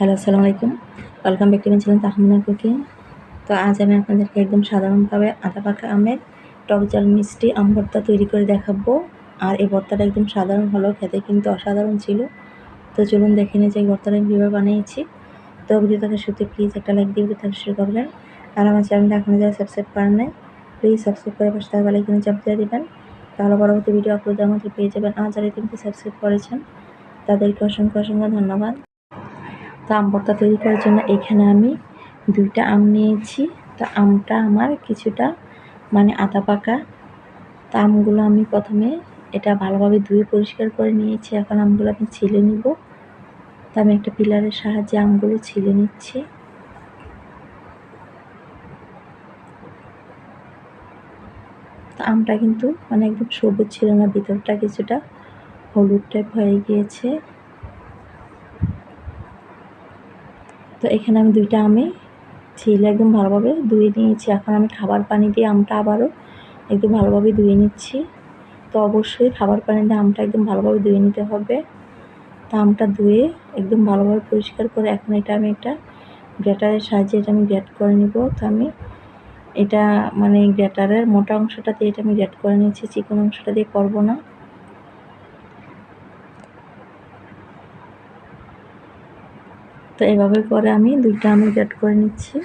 Hello, আসসালামু আলাইকুম। Welcome back to my channel Tahmina cooking. তো আজ আমি আপনাদেরকে একদম সাধারণভাবে আদা পাকা আমের টক জাল মিষ্টি আম ভর্তা তৈরি করে দেখাবো। আর এই ভর্তাটা একদম সাধারণ হলো, খেতে কিন্তু অসাধারণ ছিল। তো চলুন দেখে নিই যে ভর্তাটা আমি কীভাবে বানিয়েছি। তো ভিডিওটাকে সত্যি প্লিজ একটা লাইক দিয়ে ভিডিওটা শুরু করবেন। আর আমার চ্যানেলটা এখনও যারা সাবস্ক্রাইব করেন নাই প্লিজ সাবস্ক্রাইব করে পাশে থাকা বেলাইকনে চাপ দিয়ে দেবেন। তাহলে পরবর্তী ভিডিও আপলোড আমাদের পেয়ে যাবেন। আর যারা কিন্তু সাবস্ক্রাইব করেছেন, তাদেরকে অসংখ্য অসংখ্য ধন্যবাদ। তো আম ভর্তা তৈরি করার জন্য এখানে আমি দুইটা আম নিয়েছি। তো আমটা আমার কিছুটা মানে আতা পাকা। তো আমগুলো আমি প্রথমে এটা ভালোভাবে ধুয়ে পরিষ্কার করে নিয়েছি। এখন আমগুলো আমি ছিলে নিব। তো আমি একটা পিলারের সাহায্যে আমগুলো ছিলে নিচ্ছি। তো আমটা কিন্তু মানে একদম সবুজ ছিল না, ভিতরটা কিছুটা হলুদ টাইপ হয়ে গিয়েছে। তো এখানে আমি দুইটা আমি ছিলে একদম ভালোভাবে ধুয়ে নিয়েছি। এখন আমি খাবার পানি দিয়ে আমটা আবারও একদম ভালোভাবে ধুয়ে নিচ্ছি। তো অবশ্যই খাবার পানি দিয়ে আমটা একদম ভালোভাবে ধুয়ে নিতে হবে। তো আমটা ধুয়ে একদম ভালোভাবে পরিষ্কার করে এখন এটা আমি একটা গ্রেটারের সাহায্যে এটা আমি গ্রেট করে নিব। তো আমি এটা মানে গ্রেটারের মোটা অংশটা দিয়ে এটা আমি গ্রেট করে নিয়েছি, চিকন অংশটা দিয়ে করব না। তো এভাবে করে আমি দুইটা আমি গ্রেড করে নিচ্ছি।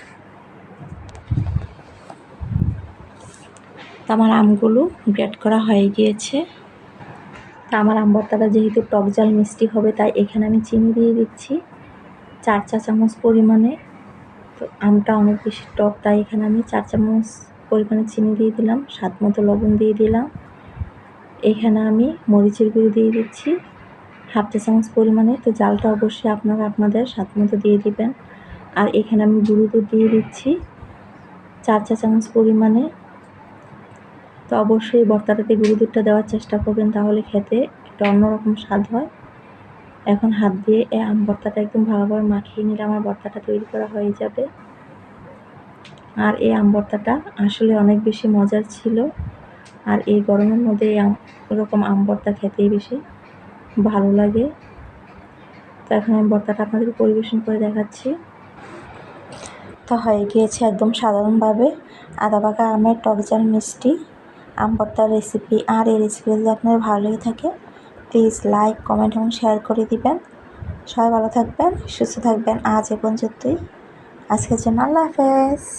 তো আমার আমগুলো গ্রেড করা হয়ে গিয়েছে। তো আমার আম ভর্তাটা যেহেতু টক জাল মিষ্টি হবে, তাই এখানে আমি চিনি দিয়ে দিচ্ছি চার চা চামচ পরিমাণে। তো আমটা অনেক বেশি টক, তাই এখানে আমি চার চামচ পরিমাণে চিনি দিয়ে দিলাম, স্বাদ মতো লবণ দিয়ে দিলাম। এখানে আমি মরিচের গুঁড়ো দিয়ে দিচ্ছি। হাফ চা চামচ পরিমাণে, তো জালটা অবশ্যই আপনারা আপনাদের স্বাদ মতো দিয়ে দিবেন। আর এখানে আমি গুঁড়ো দুধ দিয়ে দিচ্ছি, চার চা চামচ পরিমাণে। তো অবশ্যই বর্তাটাতে গুঁড়ো দুধটা দেওয়ার চেষ্টা করবেন, তাহলে খেতে একটা অন্যরকম স্বাদ হয়। এখন হাত দিয়ে এই আম ভর্তাটা একদম ভালোভাবে মাখিয়ে নিলে আমার ভর্তাটা তৈরি করা হয়ে যাবে। আর এই আম ভর্তাটা আসলে অনেক বেশি মজার ছিল, আর এই গরমের মধ্যে এই এরকম আম খেতেই বেশি ভালো লাগে। তো এখন আমি ভর্তাটা আপনাদের পরিবেশন করে দেখাচ্ছি। তো হয়ে গিয়েছে একদম সাধারণভাবে আদা পাকা আমের টকজাল মিষ্টি। আম ভর্তার রেসিপি আর এই রেসিপি যদি আপনার ভালো লেগে থাকে প্লিজ লাইক কমেন্ট এবং শেয়ার করে দিবেন। সবাই ভালো থাকবেন, সুস্থ থাকবেন। আজ এ পর্যন্তই। আজকের জন্য আল্লাহ হাফেজ।